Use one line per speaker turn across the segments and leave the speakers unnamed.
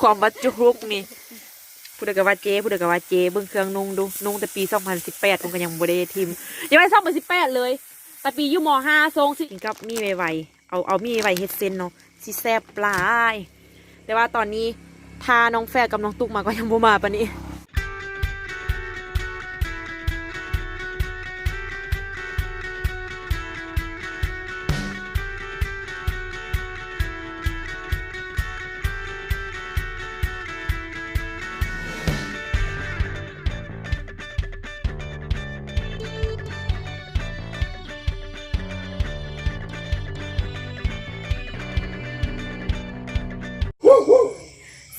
ความบัดจุกนี่ผู้ใดกับว่าเจ๊ผู้ใดกับว่าเจ๊เบื้องเครื่องนุ่งดูนุ่งแต่ปี2018ผมก็ยังบ่ได้ทิมยังไม่2018เลย แต่ปียู่ม5ทรงสิกินกับมีไวๆเอาเอามีไวเฮ็ดเซนเนาะสิแซบปลายแต่ว่าตอนนี้ทาน้องแฟกับน้องตุ๊กมาก็ยังบ่มาปะน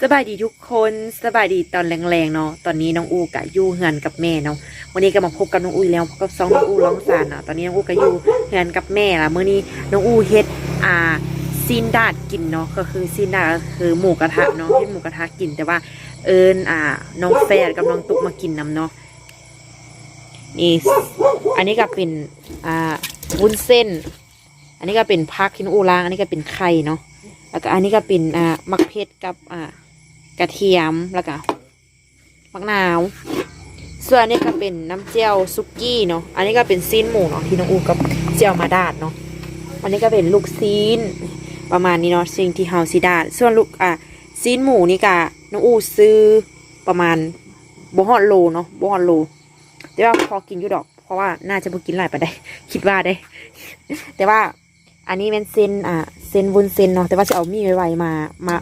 สบายดีทุกคนสบายดีตอนแรงๆเนาะตอนนี้น้องอูกะอยู่เฮือนกับแม่เนาะวันนี้ก็มาพบกับน้องอูแล้วพบกับสองน้องอูร้องสารเนาะตอนนี้น้องอูก็อยู่เฮือนกับแม่ละเมื่อนี้น้องอูเฮ็ดอ่าซีนดาดกินเนาะก็คือซีนดาดก็คือหมูกระทะเนาะเฮ็ดหมูกระทะกินแต่ว่าเอิญอ่าน้องแฟดกับน้องตุกมากินนํเนาะนี่อันนี้ก็เป็นอ่าวุ้นเส้น อันนี้ก็เป็นพักที่น้องอูล้างอันนี้ก็เป็นไข่เนาะแล้วก็อันนี้ก็เป็นอ่ามักเพชรกับอ่า กระเทียมแล้วก็มะนาว ส่วนอันนี้ก็เป็นน้ำเจียวซุกี้เนาะ อันนี้ก็เป็นซีนหมูเนาะที่น้องอูกับเจียวมาดาดเนาะ อันนี้ก็เป็นลูกซีนประมาณนี้เนาะสิ่งที่เฮาซิดาด ส่วนลูกอะซีนหมูนี่ก็น้องอูซื้อประมาณบ่ฮอดโลเนาะบ่ฮอดโลแต่ว่าพอกินอยู่ดอก เพราะว่าน่าจะบ่กินหลายไปานใดคิดว่าได้ แต่ว่าอันนี้เป็นเส้นอะเส้นวุ้นเส้นเนาะแต่ว่าจะเอามีไวๆมามา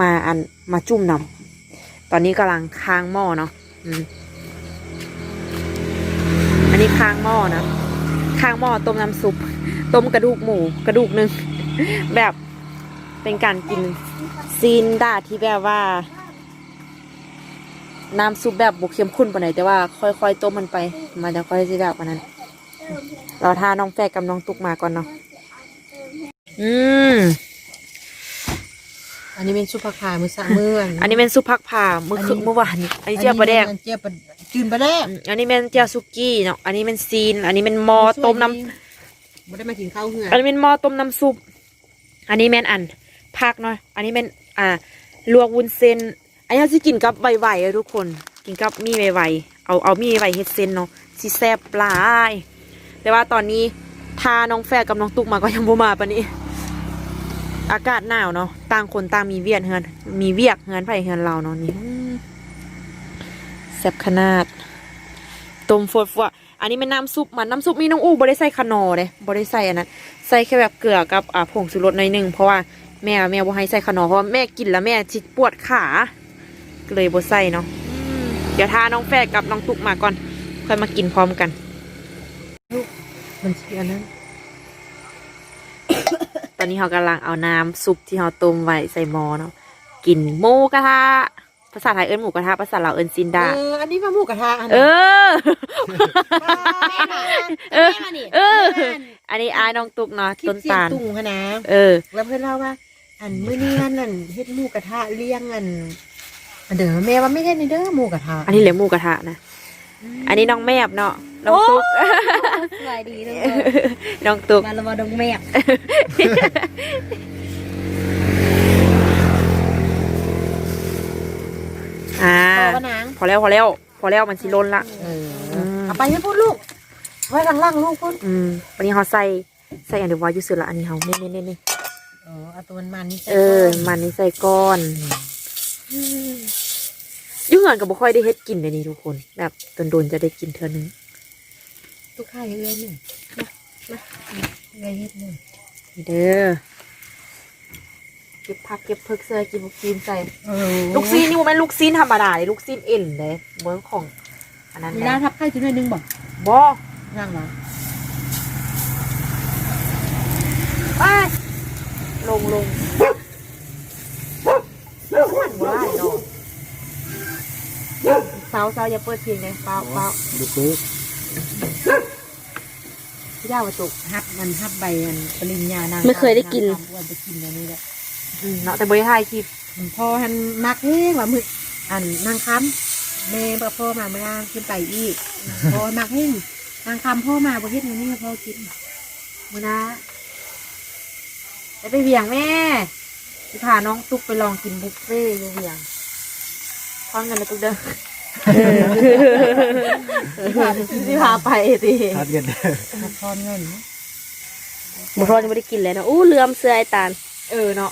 มาอัน มาจุ่มน้ำตอนนี้กำลังค้างหม้อเนาะอันนี้ค้างหม้อนะค้างหม้อต้มน้ำซุป ต้มกระดูกหมูกระดูกหนึ่งแบบเป็นการกินซีนดาที่แบบว่า น้ำซุปแบบบุกเข้มข้นปานไหนแต่ว่าค่อยๆต้มมันไป มันจะค่อยสิแบบวันนั้นเราทาน้องแฟกกับน้องตุกมาก่อนเนาะอืม
อันนี้เป็นซุปผักขามือสะมือ
อันนี้เป็นซุปผักผ่าเมื่อคืนเมื่อวานนี้อันนี้เจียวปลาแดก
อันนี้เจียวปลาจืนปลาแดก
อืมอันนี้เป็นเจียวซุกี้เนาะอันนี้เป็นซีน อันนี้เป็นหมอต้มน้
ไม่ได้มากินข้าวเหือำ
อันนี้เป็นหมอต้มน้ำซุปอันนี้แม่นอันผักเนาะอันนี้เป็นอ่าลวกวุ้นเส้น อันนี้เราจะกินกับใบไหวๆอะทุกคน กินกับมีใบไหวๆเอาเอามีใบไหวเฮ็ดเส้นเนาะสิแซ่บปลายแต่ว่าตอนนี้ทาน้องแฟกับน้องตุกมาก็ยังบ่มาปานนี้ อากาศหนาวเนาะต่างคนต่างมีเวียนเฮือน มีเวียกเฮือนไผ่เฮือนเราเนาะนี่แซ่บขนาดต้มฟดฟัวอันนี้เป็นน้ำซุปมันน้ำซุปมีน้องอู้บ่ได้ใส่ขนอเลยบ่ได้ใส่อันนั้นใส่แค่แบบเกลือกับอ่าผงชูรสหน่อยหนึงเพราะว่าแม่แม่บ่ให้ใส่ขนอเพราะว่าแม่กินแล้วแม่จิปวดขาเลยบ่ใส่เนาะเดี๋ยวทาน้องแฟดกับน้องตุกมาก่อนค่อยมากินพร้อมกัน
มันเชียนั้น
ตอนนี้เรากำลังเอาน้ำซุปที่เราต้มไว้ใส่หม้อเนาะกินหมูกระทะภาษาไทยเอิ้นหมูกระทะภาษาลาวเอิ้นซินดา
เออ อันนี้มาหมูกระทะอัน
เออ
แม่มา
เออ
แม่มานี่
เออ อันนี้อายน้องตุกเนาะ
คิด
ต้น
เสียง
ตาล
ตุ่งขนาด
เออ
แล้วเพื่อนเล่าว่า อันมื้อนี้อันนั่นเฮ็ดหมูกระทะเลี้ยงอันอันเด้อแม่ว่าไม่เฮ็ดในเด้อหมูกระทะ
อันนี้เหลือหมูกระทะนะ อันนี้น้องแมบเนาะ น้องตุก
สบายดีเลย
น้องตุก
บาลวาดงแมบ
อ่า
พอปะนาง
พอแล้วพอแล้ว พอแล้วมันสิล้นละ
เออ
ม
เอาไปให้พูดลูก ไว้ข้างล่างลูกพูด
อืมวันนี้เขาใส่ใส่อันเดียวว่าอยู่สุดละอันนี้เขาเน่เน่เน่เน่
เออเอาตัวมันนี่ใส่
เออ มันนี่ใส่ก้อนอยุ่งเงินกับบุค่อยได้เฮ็ดกินเลยนี่ทุกคน แบบโดนๆจะได้กินเทื่อนึง
ตุ๊กไข่เอ้ยหนึ่งมามาเอ้ยเฮ็ดหนึ่ง
นี่เด้อเก็บผักเก็บเพิกเสื้อกินลูกซีนใส่
เออ
ลูกซีนนี่มันเป็นลูกซีนธรรมดาเลยลูกซีนเอ็นเลยเมืองของ อันนั้น
มี
นะ
น้าทับไข่จุดหน่อยหนึงบอก
บอ
นั่งเหรอ
ไปลงลงมันบ่ได้เนาะสาวสาวอย่าเปิดเพลงเลยเปล่าเปล่า
ดูปุ๊
พี่ ดาวมาตก
ฮับมันฮับใบอันปริญญานาง
ไม่เคยได้กินา
งอ้วนไปกินอันนี้แหละ
อืมเนาะแต่บริไทยคลิป
พอหันมักเฮ้ว่ามึกอันนางคำแม่บอกพ่อมาเมื่อขึ้นไปอีกพอมักเฮ้นางคำพ่อมาบ่เฮ็ดอันนี้พ่อกิน
มือนะไปไปเบี่ยงแม่สิพาน้องตุ๊กไปลองกินบุฟเฟ่ต์อยู่เวียงพร้อมกันนะตุ๊กเด้อ สิพาสิพาไปสิ
ทัดเงินเด้อ
มาทอนเงินนะ
บุทอนยังไม่ได้กินเลยนะอู้เลื่อมเสื้อไอตาล
เออเนาะ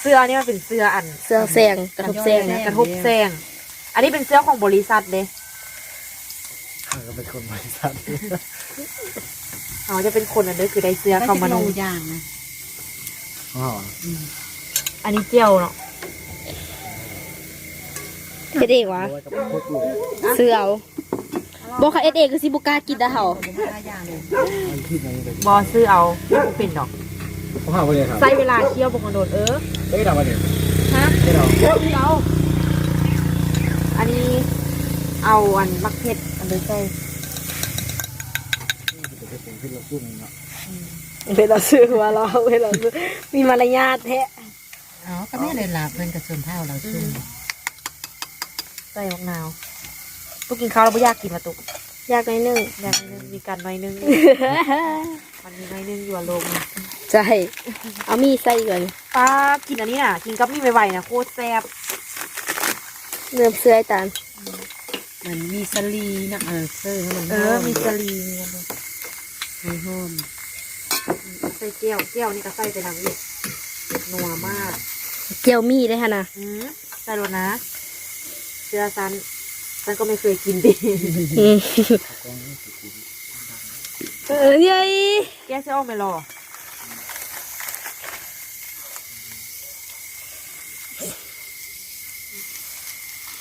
เสื้อนี่มันเป็นเสื้ออัน
เสื้อแซงกระทบแซงนะ
กระทบแซงอันนี้เป็นเสื้อของบริษัทเด้
ข้าก็เป็นคนบริษัท
อ๋อจะเป็นคนอันเด้อคือได้เสื้อเข้ามา
โล
นุ่ง
ย่างนะ
อ๋อ
อันนี้เจียวเนาะ
เอ็ดเอกวะ
โอ้ยกับโคตรรวย
เสื้อเอาบอกค่ะเอ็ดเอกคือซิบุกล้ากินได้เหรอ
ผมไม่ได้ย่างเลย
มันที่ไหนเลย
บอซื้อเอาบ่เป็นดอก
เขาหาวันนี้ครับ
ใส่เวลาเคี่ยวบกกระโดดเออ
ไม่ได้ทำวันนี้
ฮะ
ไม่ได้ท
เอาอันนี้เอาอันมักเผ็ดอันเดอใส่ำ
จะเป็นขึ้นรถตู้เนาะ
เวลาซื้อว่าเราเวลาซื้อมีมารยาทแท้
อ๋อก็แม่เลยลาเพื่อนกับส่วนเท่าเราซึ่ง
ใส่มะนาวตุกกินข้าวแล้วไม่อยากกินมาตุก
ยากหน่อยหนึง
อยากนิดนึงมีกันหน่อยนึงมันมีหน่อยนึงอยู่อะลง
ใช่ เอามีใส่ก่อน
ป้ากินอันนี้น่ะ กินกับมีไวๆนะโคตรแซ่บ
เลื่อมเสื้อไอตาล
เหมือนมีสลีนะเออเสื้อให้มัน
เออ มีสลีมีอันนึง
มีหอม
ใส่เจียวเจียวนี่ก็ใส่ไปน้ำอีกนัวมาก
เกี๊ยวมีได้ฮะนะ
อืมใส่รสนะ เสื้อซันซันก็ไม่เคยกินดิ
อืมเออเยัย
แกเสื้อออกไม่รอ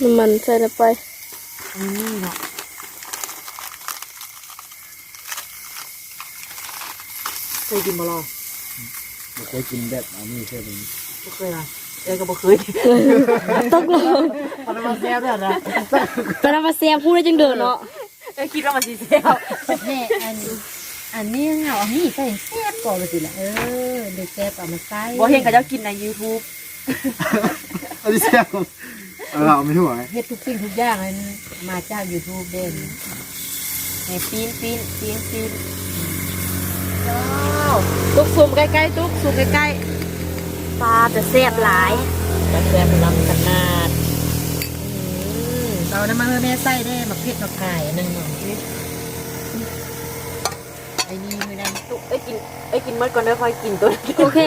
น้ำมันใส่ลงไป
อันนี้เนาะเคยกินบ่รอ
ไม่เคยกินแบบเอามีเชื่อมัน
บ่เคยอะ เอ้ยก็บ่เคย
ตกลง
ตอนนั้นมันแซ่บเลยนะ
ตอนนั้นมาเสียพูดได้จังเดินเนาะ
เอ้ยคิดว่ามันสิแซ่บ
แม่อันอันนี้เอาอันนี้ใส่แซ่บก่อนเลยสิละเออเด็กแซ่บเอามาใส่
บ่เห็นเขาเจ้ากินใน YouTube
อันนี้แซ่บเออเอาไม่ถูกไหม
เฮ็ดทุกสิ่งทุกอย่างมันมาจาก YouTube เด่น
นี่ปีนปีนปีนปีนว้าวตุ๊กซูมใกล้ๆตุ๊กซูมใกล้
ปลาจะแซ่บหลาย
กระแซ่บลำขนาดเอาน้ำมันแม่ใส่ได้มาเผ็ดมาขายนั่นเนาะไอ้นี่ไม่ได้
ๆตุ๊กเอ้ยกินเอ้ยกินเมื่อก่อนเด้อค่อยกินตัว
โอเค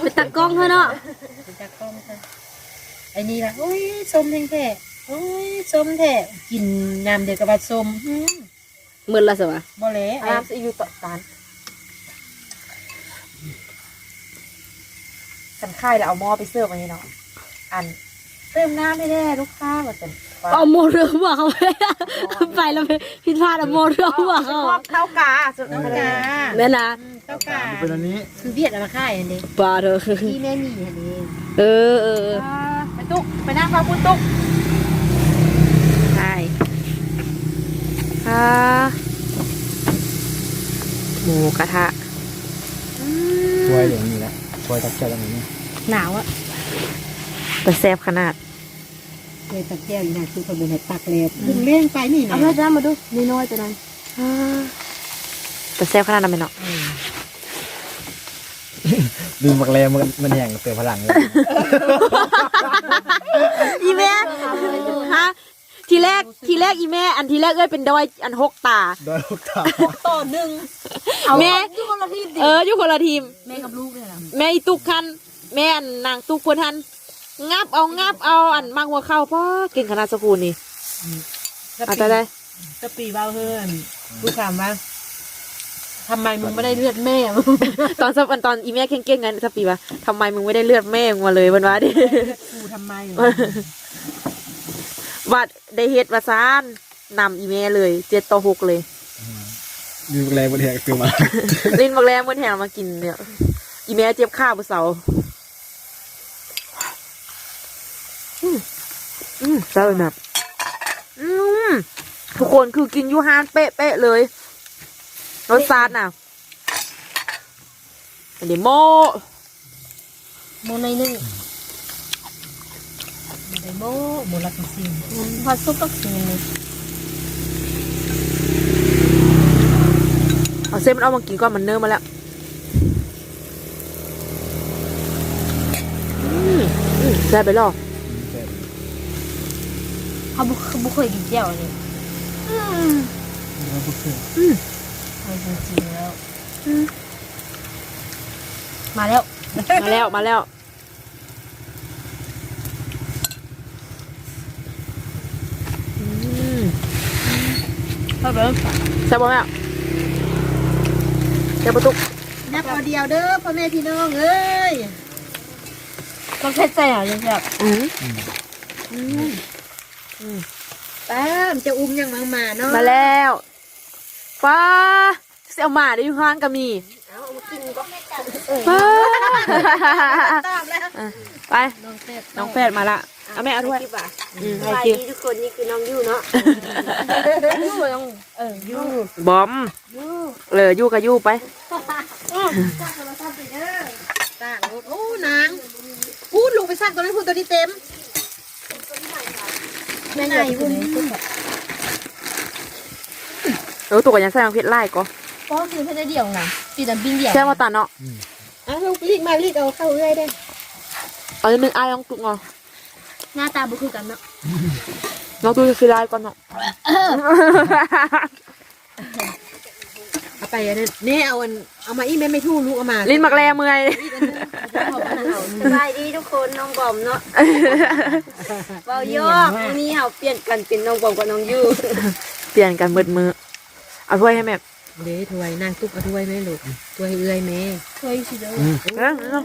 ไปตักกล้องเถอะเนาะ
เป็นจากกล้องค่ะไอ้นี่ละโอ้ยส้มแท้แท้โอ้ยส้มแท้กินน้ำเดียวกับว่าส้มหืม
มือละสิวะ
บ่แหล้
อามซีอยู่ต่อตาน กันค่ายแล้วเอาหม้อไปเสิร์ฟอันนี้เนาะอันเติมน้ำไม่ได้ลูกค้าแบบเป็น
เอาโมเรือหัวเขาไปไปแล้วไปผิดพลาดเอาโมเรือหัวเขา
ชอบเท่ากาสุด
เต้า
เลย
กา
แม่นะ
เต้ากา
เป็นอันนี้
คือเวียดเอามาขายอันนี้
ปลาเถอะ
ที่แม่มีอันนี้
เออเออ
อ่าไปตุ๊กไปนั่งฟังคุณตุ๊ก
ใช่ค่ะหมูกระทะ
ช่วยอย่างนี้แหละช่วยตักใจอะไรนี้
หนาวอะแต่แซ่บขนาด
เคยตะแก้วอีน่ะคือขบวนให้ตักแล้วดึงเลี้ยงไปนี่นะ
เอาแม่จ้ามาดูน้อยๆตัวนั้นแต่แซ่บขนาดนั้นไหมเนาะ
อืม
ดึงมักแรมันมันแห่งเติมพลังเลย
อีแม่ฮะทีแรกทีแรกอีแม่ อันทีแรกเอ้ยเป็นดอยอันหกตา
โดยลูกตา
ต่อหนึ่ง
แม่เอออยู่คนละทีม
แม่กับลูกเนี่ยนะ
แม่อีตุกคัน แม่อันนางตุกคนทันงับเอางับเอาอันมังหัวเข้าพ่อเก่งขนาดสกูลนี่เอาใจได้
สปีเบาเฮิร์นลูกถามว่าทำไมมึงไม่ได้เลือดแม่มึง
ตอนสัอันตอนอีแม่เก่งๆงั้นสปีว่าทำไมมึงไม่ได้เลือดแม่มึงมาเลยวันวะดิ
กูทำไม
วัดได้เฮ็ดวาซานนำอีแม่เลยเจ็ดต่อหกเลย
ดึงมักแรมันแห่งเติมมา
ลินบักแรงมันแหงมากินเนี่ย อีแม่เจ็บข้าวบุเสา อืมอืมเศร้าหนับอืมทุกคนคือกินอยูฮานเป๊ะๆเลยรสชาติน่ะอันนี้โม
โมในหนึ่งไดโมโมลักซิง
พอซุปก็กินเอาเส้นมันเอามากินก่อนมันเนิ่มมาแล้วอืม
แซ่บไปหรอ
เขาบุเขาบุเคยกินเจียวเลยเอาจริงๆแล้วมาแล้ว
มาแล้ว มาแล้ว อืม
เข้าไปแล้ว
แซ่บบ่แม่แซ่บปะตุก
นับเอาเดียวเด้อพ่อแม่พี่น้องเอ้ยต้องเช็ดใจอะยังแบบ
อืม
แป้มจะอุ้มยังมังมาเนาะ
มาแล้วป้าเสี่ยวหมาได้อยู่ข้างก็มี
เอาเอามากินก็
ป้า
ตามแล้ว
ไป
น้องเต้
น้องแฟดมาละเอาแม่เอาถ้วย
คลิปอะ
อืม
ส
ให้
บาย
กิน
ดีทุกคนนี่คือน้องยูเนาะยูน้องเออยู
บอม
ยู
เหลยยู่กับยู่ไป
ต่างโอ้นางพูดลงไปสั่นตัวนั้นพูดตัวนี้เต็ม แม่ไงพูด
เออตัวกันยังใส่มังเพชรไล่ก็
ก็คือเพื่อนเดียวนะปีดำบิ้งเดียว
แซ่บมาตาเนาะ
อะลูกลีกมาลีกเอาเข้าเรื่อยได้
เอาหนึ่งอายลองตุกเนาะ
หน้าตาบุคือกันเนาะ
น้องดูจะฟิไลก่อนเนาะ
เอาไปอันนั้นแน่เอาอันเอามาอีแม่ไม่ทู่ลูกเอามา
ลิ้นมักแลเมื่อย
สบายดีทุกคนน้องบอมเนาะเบายอกวันนี้เราเปลี่ยนกันเป็นน้องบอมกับน้องยู
เปลี่ยนกันเบิดมือเอาถ้วยให้แม่
เด้ถวยนางตุ๊กเอาถ้วยไหมลูกถ้วยเอื้อยแม่ถ้วยสิเด้อ
เออเออ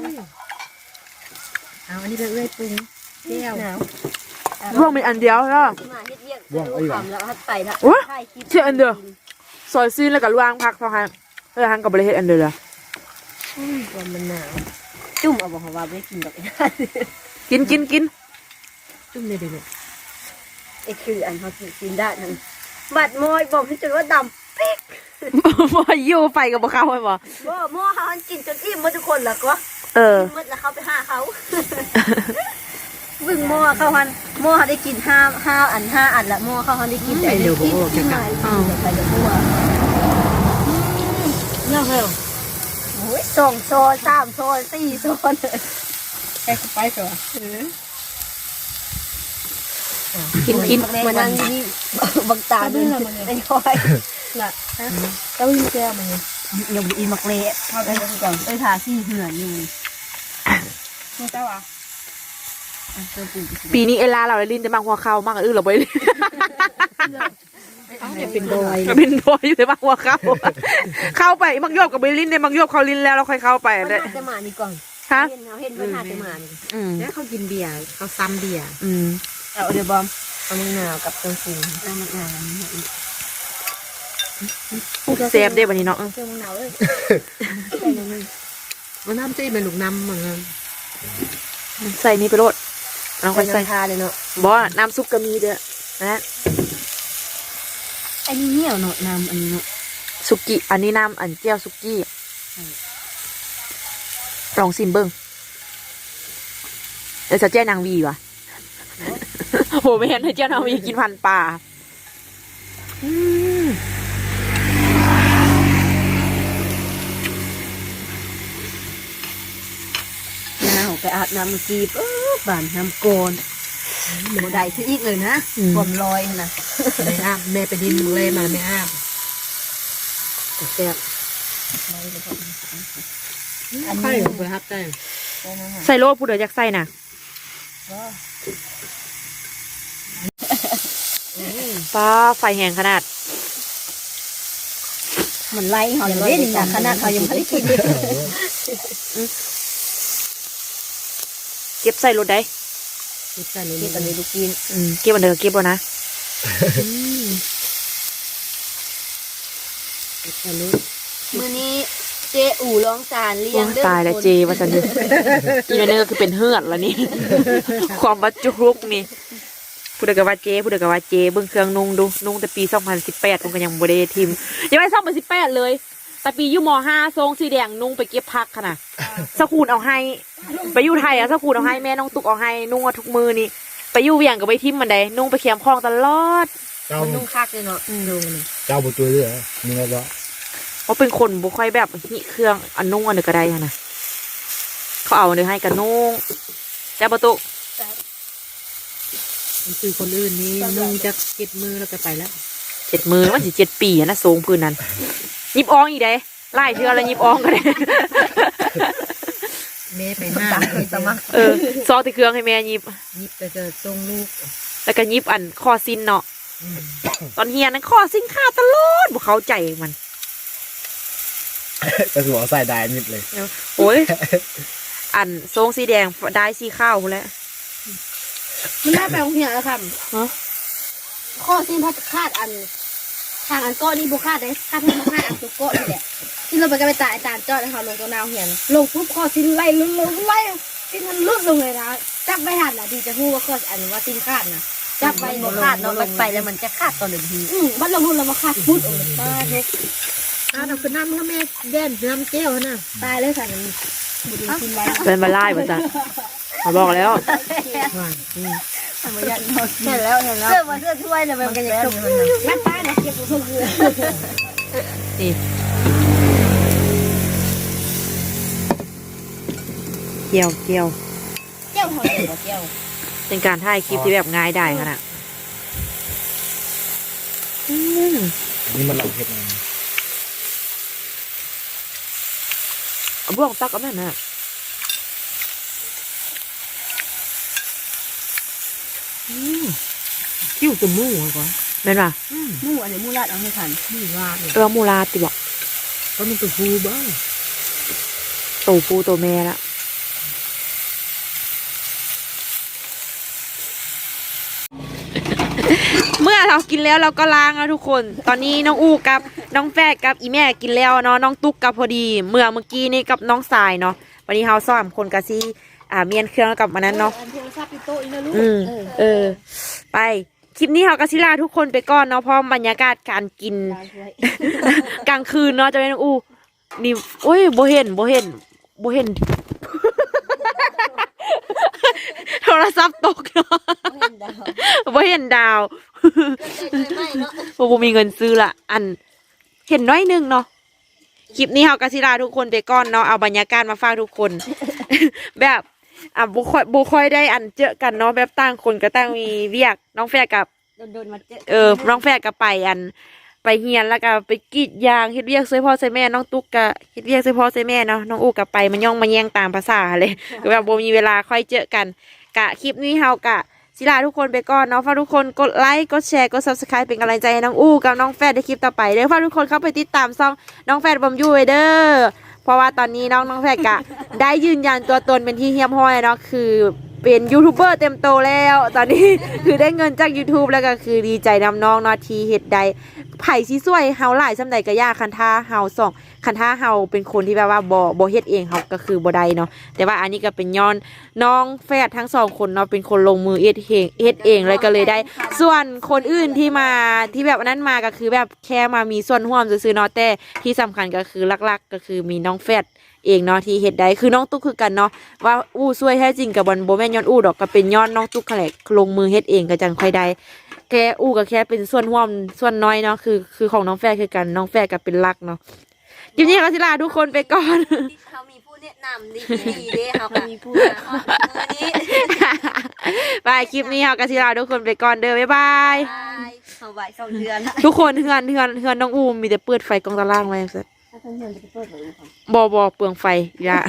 เอาอันนี้เป็นเอื้อยปรุงแก้ว
ร่วงมีอันเดียวแล้ว
มาเฮ็ดเวียกจะรู้ความแล้วฮัดไปละ
โอ้
ถ่ายคลิป
เชื่ออันเดียวซอยซีนแล้วก็ลวงพักเท่านั้นเออฮันกับบริเฮ็ดอันเดียวเลย
ความมันหนาว
จุ่มเอาบอกว่าไม่กินดอก
กินกินกิน
จุ่มเลยเดี๋ยวนี้
ไอ้คืออันเขากินได้นั่นบัดมอยบอมที่จนว่าดำปิ๊ก
บ่อยู่ไปกับบ่เข้าไปบ่
บ่หม้อเขากินจนอิ่มหมดทุกคนแล้วก็
เออ
หมดแล้วเขาไปห้าเขาบึ้งหม้อเขาหันหม้อเขาได้กินห้าห้าอันห้าอันละหม้อเขาหันได้กินแต่เดี๋ยวกินที่ไหนเดี๋ยวไปเดี๋ยวพัว
เนาะเฮ้ย
โอ้ ยสองโซนสามโซนสี่โซนเลย
แค่ไปก่อน
กินกิน
มานั่งนี่บังตาดูไม่ค่อย
ละเต้าหู้แก้วมัน
ยังอีมักเละเข้าไปก่อนไปทาซี่เหือนอยู่
เจ้าอะ
ปีนี้เอลาเราได้ลิ้นจะบางหัวเข้ามากกว่าอื่นเราบ่ได้ลิ้น
เป็นบอย
เป็นบอยอยู่แต่บางหัวเข้า เข้าไปบางยอบกับบลิ้นเนี่ยบางยอบเขาลิ้นแล้วเราค่อยเข้าไป
มัน
ได้
หาแต่หมานี่ก่อน
ฮะ
เห็นเขาเห็นมันหาแต่หมานี่
อืม
แล้วเขากินเบียร์เขาซ้ำเบียร์
อืม
เอาเดี๋ยวบอมเอามะนาวกับเครื่องปรุงเอามะนาว
เซฟได้วันนี้เนาะเออ
เครื่องมะนาวเลย
มันน้ำจี้มันลูกน้ำเหมือนกัน
ใส่นี่ไปโลดเอาค่อยใส่
ทาเลยเนาะ
บ่น้ำซุปก็มีเด้อนะ
อันนี้เหนียวเนาะน้ำอันนี้เนาะ
สุกี้อันนี้น้ำอันเจียวสุกี้ลองซิมเบิ้งเดี๋ยวจะเจ้านางวีว่ะโหไม่เห็นให้เจ้านางวีกินพันปลาอืม
น้าไปอาบน้ำเมื่อกี้ปุ๊บบานน้ำโกน หมูได้ที่อีกเลยนะผมลอยนะ
แม่อาบแม่ไปดินมึงเลยมาแม่อาบ
แซ่บ
อันนี้ไปฮับได้
ใส่โลดผู้เดียวอยากใส่น่ะป้าไฟแหงขนาด
มันไล่เขาเลยนี่นะขนาดเขายังไม่ได้กินเลย
เก็บใส่รถได้
คิดใส่เลย
กินตอนนี้ลูกกิน
อืมเก็บอันเดียวก็เก็บแล้วนะ
คิดใส่เลย
มื้อนี้เจอู่ร้องสารเลี้ยง
โอ้ตายแล้วเจว่าสันดิอีเมเนอร์คือเป็นเฮือดแล้วนี่ ความวัดจุกรุกนี่ผู้ใดก็ว่าเจผู้ใดก็ว่าเจเบิ่งเครื่องนุ่งดูนุ่งแต่ปี 2018ผมก็ยังบ่ได้ทิมยังไม่2018เลย แต่ปีอยู่ม5ทรงสีแดงนุ่งไปเก็บพักค่ะน่ะสกูลเอาให้ ไปอยู่ไทยอะสกูลเอาให้แม่น้องตุกเอาให้นุ่งเอาทุกมือนี่ไปอยู่เวียงก็ไปทิมมันได้นุ่งไปเขียมคลองตลอด
เจ้า
มันนุ่งคักเลยเนาะดูมัน
เจ้าบุตรเลยเหรอมีอะไรบ้าง
เพราะเป็นคนบุค่อยแบบนี่เครื่องอันนุ่งอันเดียวก็ได้อะนะเขาเอาอันเดียวให้กันนุ่งแต่ประตู
มันคือคนอื่นนี่นุ่งจะเก็บมือแล้วก็ไปแล้ว
เจ็ดมือมันสิเจ็ดปีอะนะทรงพื้นนั้น ยิบอองอีกเด้ไล่เทือแล้วยิบอองกันเลย
แม่ไปหน้าไปสมัคร
เออซอติเครื่องให้แม่ยิบ
ยิบแต่จะส่งลูก
แล้วก็ยิบอันคอซินเนาะตอนเฮียนั้นคอซินขาดตลอดบ่เข้าใจมัน
กระสัวใส่ได้นิดเลย
โอ้ยอันทรงสีแดงได้สีข้าวพู้นแหล้ว
มันน่าไปโรงเรียนแล้วค่ะ
ฮะ
ข้อสิ้นพัดคาดอัน ทางอันโก้นี่บุคคาได้คาดให้บุคาอันตัวโก้นี่แหละที่เราไปกันไปตายอาจารย์จอดนะคะลงตัวดาวเหียนลงปุ๊บข้อสิ้นไล่ลงลงไล่สิ้นมันลุดลงเลยนะจับไม่ทันนะดีจะพูดว่าข้ออันว่าสิ้นคาดนะจับไปบุคาดเนาะมันไปแล้วมันจะคาดตอนหนึ่งทีอืมมันลงทุนแล้วมาคาดปุ๊บออกเลยป้าเนี่ย
อ้าวเราคือน้ำพ่อแม่แย่นน้ำแก้วนะ
ตายเลยค่ะนั่นบุญคุณไว้
เป็นมาไล่บ่จ้ะมาบอกแล้ว
เห็นแล้วเห็นแล้วเสื้อมาเสื้อถ้วยเนี่ยมันก็ยังจบงั้นป้าเนี่ยเก็บตัวทุกเรื่อง
นี่เกี่ยวเกี่ยว
เจ้าหอยหัวเจ้า
เป็นการถ่ายคลิปที่แบบง่ายได้ขนาดอืม
นี่มันหลังเห็ดไง
เอาบ่วงตักเอาแม่น่ะอืม คิ้วจมูกอะก่อนแม่นป่ะ
หมูอันนี้หมูลาดเอาให้ทัน
นี่ว่าเนี่ย
เออมูลาติบอก
ก็มันตัวฟูบ้าง
ตัวปูตัวแม่ละเมื่อเรากินแล้วเราก็ล้างแล้วทุกคน ตอนนี้น้องอูกับน้องแฟดกับอีแม่กินแล้วเนาะน้องตุ๊กกับพอดี เมื่อเมื่อกี้นี่กับน้องสายเนาะวันนี้เราสามคนกับซี่อ่าเมียนเครื่องกับมันนั้นเนาะ
อันโทรศัพท์พี่โตอีกนะลูก
อืมเออ ไป คลิปนี้เราก็สิลาทุกคนไปก่อนเนาะเพราะบรรยากาศการกิน กลางคืนเนาะจะเป็นอู้นี่โอ้ยโบเห็นโบเห็นโบเห็น โทรศัพท์ตกเนาะโบเห็นดาวโบโบมีเงินซื้อละอัน เห็นน้อยหนึงเนาะคลิปนี้เราก็สิลาทุกคนไปก่อนเนาะเอาบรรยากาศมาฝากทุกคน แบบอะบุค่อยบุค่อยได้อันเจอกันเนาะแบบต่างคนก็ต่างมีเวียกน้องแฟกับ
โดนๆมาเจอ
เออน้องแฟนก็ไปอัน ไปเฮียนแล้วก็ไปกรีดยางเฮ็ดเวียกช่วยพ่อช่วยแม่น้องตุ๊กก็เฮ็ดเวียกช่วยพ่อช่วยแม่เนาะน้องอูก็ไปมันย่องมาแย่งตามภาษาเลยก็แบบบ่มีเวลาค่อยเจอกันกะคลิปนี้เฮากะศิลาทุกคนไปก่อนเนาะฝากทุกคนกดไลค์กดแชร์กด Subscribe เป็นกำลังใจให้น้องอู้กับน้องแฟนในคลิปต่อไปเด้อฝากทุกคนเข้าไปติดตามช่องน้องแฟนบอมยูไว้เด้อเพราะว่าตอนนี้น้องน้องแฟนกะ ได้ยืนยันตัวตนเป็นที่เฮียมห้อยเนาะคือ เป็นยูทูบเบอร์เต็มโตแล้ว ตอนนี้ คือได้เงินจาก YouTube แล้วก็คือดีใจนำน้องเนาะทีเห็ดใดไผ่ซีสวยเฮาหลายซำใดกะยากคันท่าเฮาสอง คันท่าเฮาเป็นคนที่แบบว่าบ่บ่เฮ็ดเองเฮาก็คือบ่ได้เนาะแต่ว่าอันนี้ก็เป็นย้อนน้องแฝดทั้งสองคนเนาะเป็นคนลงมือเฮ็ดเองเฮ็ดเองเลยก็เลยได้ ส่วนคนอื่นที่มาที่แบบนั้นมาก็คือแบบแค่มามีส่วนร่วมซื้อๆเนาะแต่ที่สำคัญก็คือหลักๆ ก็คือมีน้องแฝดเองเนาะที่เฮ็ดได้คือน้องตุ๊กคือกันเนาะว่าอู้ช่วยแท้จริงกับบอลโบแม่นย้อนอู้ดอกก็เป็นย้อนน้องตุ๊กแหละลงมือเฮ็ดเองก็จังค่อยได้แค่อู้ก็แค่เป็นส่วนร่วมส่วนน้อยเนาะคือคือของน้องแฟร์คือกันน้องแฟร์ก็เป็นหลักเนาะ คลิปนี้ก็สิลาทุกคนไปก่อน
เขามีผู้แนะนำดีดีเด้เขาก็มีผู้มือนี้
บายคลิปนี้ก็สิลาทุกคนไปก่อนเด้อบ๊ายบาย
เขาไหวสองเดือน
ทุกคนเฮือนเฮือนเฮือนน้องอูมีแต่เปิดไฟกองตารางไว้ซะ
ถ้าเพื่อนจะไปเปิดเลย
บ่บ่เปลืองไฟอย่า